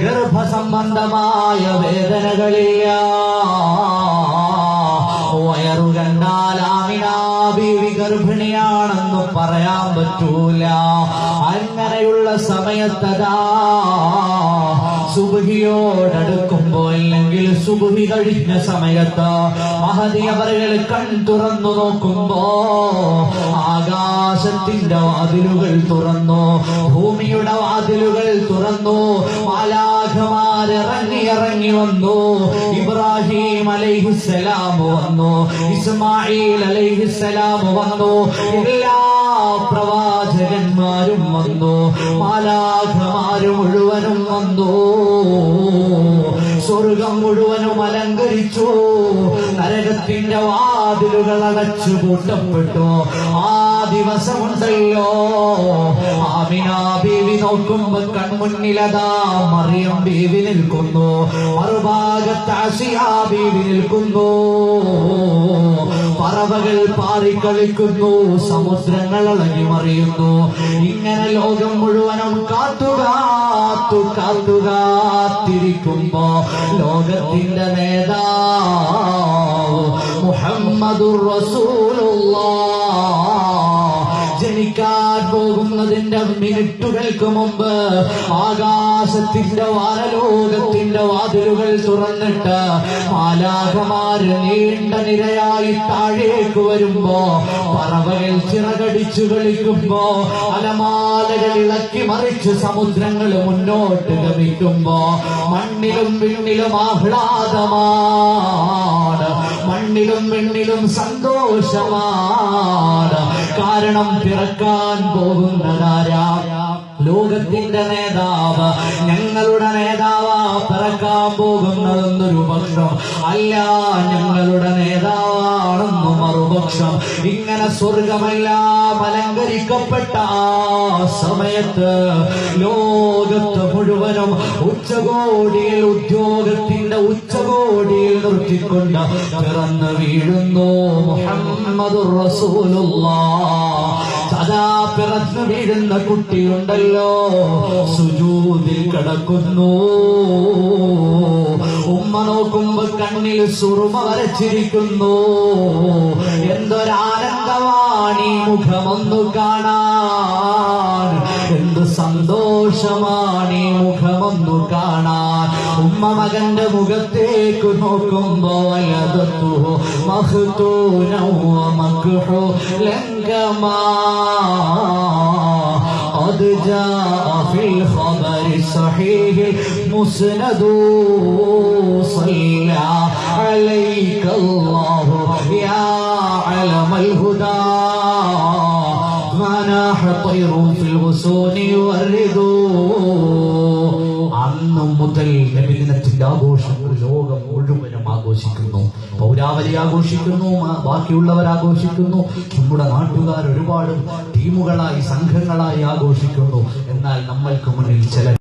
ഗർഭസംബന്ധമായ വേദനകളില്ല. വയറു കണ്ടാൽ ആമിനാ ബീവി ഗർഭിണിയാണെന്ന് പറയാൻ പറ്റൂല. അങ്ങനെയുള്ള സമയത്തതാ സുബഹിയോടടുക്കുമ്പോ അല്ലെങ്കിൽ സുബുഹി കഴിഞ്ഞ സമയത്ത് മഹതി അവരുകൾ കൺ തുറന്നു നോക്കുമ്പോ ആകാശത്തിന്റെ വാതിലുകൾ തുറന്നു ഭൂമിയുടെ വാതിലുകൾ തുറന്നു മാലാഖമാരിറങ്ങി ഇറങ്ങി വന്നു ഇബ്രാഹിം അലൈഹിസ്സലാം വന്നു ഇസ്മായിൽ അലൈഹിസ്സലാം വന്നു എല്ലാ പ്രവാചകന്മാരും വന്നു. മാലാഖമാര് മുഴുവനും വന്നു. സ്വർഗം മുഴുവനും അലങ്കരിച്ചു. നരകത്തിന്റെ വാതിലുകൾ അടച്ചു കൂട്ടപ്പെട്ടു ആ ദിവസമുണ്ടല്ലോ. ആമിനാ ബീവി നോക്കുമ്പോ കൺമുന്നിലതാ മറിയം ബീവി നിൽക്കുന്നു. മറുഭാഗത്ത് അസിയാ ബീവി നിൽക്കുന്നു. പറവകൾ പാറിക്കളിക്കുന്നു സമുദ്രങ്ങൾ ഇളകി മറിയുന്നു ഇങ്ങനെ ലോകം മുഴുവനും കാത്തുകാത്തു കാത്തുകാത്തിരിക്കുമ്പോ ലോകത്തിന്റെ നേതാവ് മുഹമ്മദുർ റസൂലുള്ള. ജനിക്കാൻ പോകുന്നതിന്റെ മിനിറ്റുകൾക്ക് മുമ്പ് ആകാശത്തിന്റെ വാനലോകത്തിന്റെ വാതിലുകൾ തുറന്നിട്ട് മാലാഖമാര് നീണ്ട നിരയായി താഴേക്ക് വരുമ്പോ പറവകൾ ചിറകടിച്ചു കളിക്കുമ്പോ അലമാലകൾ ഇളക്കി മറിച്ച് സമുദ്രങ്ങൾ മുന്നോട്ട് ഗമിക്കുമ്പോ മണ്ണിലും വിണ്ണിലും ആഹ്ലാദമാണ് മണ്ണിലും വെണ്ണിലും സന്തോഷമാണ്. കാരണം പിറക്കാൻ പോകുന്നതാരാ? ലോകത്തിന്റെ നേതാവ് ഞങ്ങളുടെ നേതാവാ പിറക്കാൻ പോകുന്നതെന്നൊരു പക്ഷം. അല്ല ഞങ്ങളുടെ നേതാവാണെന്ന് മറുപക്ഷം. ഇങ്ങനെ സ്വർഗമെല്ലാം അലങ്കരിക്കപ്പെട്ട ആ സമയത്ത് ലോകത്ത് മുഴുവനും ഉച്ചകോടിയിൽ ഉദ്യോഗത്തിന്റെ ഉച്ചകോടിയിൽ നിർത്തിക്കൊണ്ട് പിറന്നു വീഴുന്നു മുഹമ്മദ് സദാ പിറന്നു വീഴുന്ന കുട്ടിയുണ്ടല്ലോ. സുജൂതിൽ കിടക്കുന്നു. ഉമ്മ നോക്കുമ്പോ കണ്ണിൽ സുറുമ വരച്ചിരിക്കുന്നു. എന്തൊരാനന്ദമാണീ മുഖമൊന്നു കാണാൻ. സന്തോഷമാണീ മുഖമൊന്നു കാണാൻ ഉമ്മ മകന്റെ മുഖത്തേക്ക് നോക്കുമ്പോ വലതത്തു മഹ്തൂനൗ മക്ഹു ലങ്കമാ قد جاء في الخبر الصحيح مسند صلى عليك الله يا علم الهدى مناح طير في الغصون يوردون അന്നും മുതൽ നബിദിനത്തിന്റെ ആഘോഷം ഒരു ലോകം മുഴുവനും ആഘോഷിക്കുന്നു പൗരാവലി ആഘോഷിക്കുന്നു ആ- ബാക്കിയുള്ളവർ ആഘോഷിക്കുന്നു നമ്മുടെ നാട്ടുകാർ ഒരുപാട് ടീമുകളായി സംഘങ്ങളായി ആഘോഷിക്കുന്നു എന്നാൽ നമ്മൾക്ക് മുന്നിൽ ചില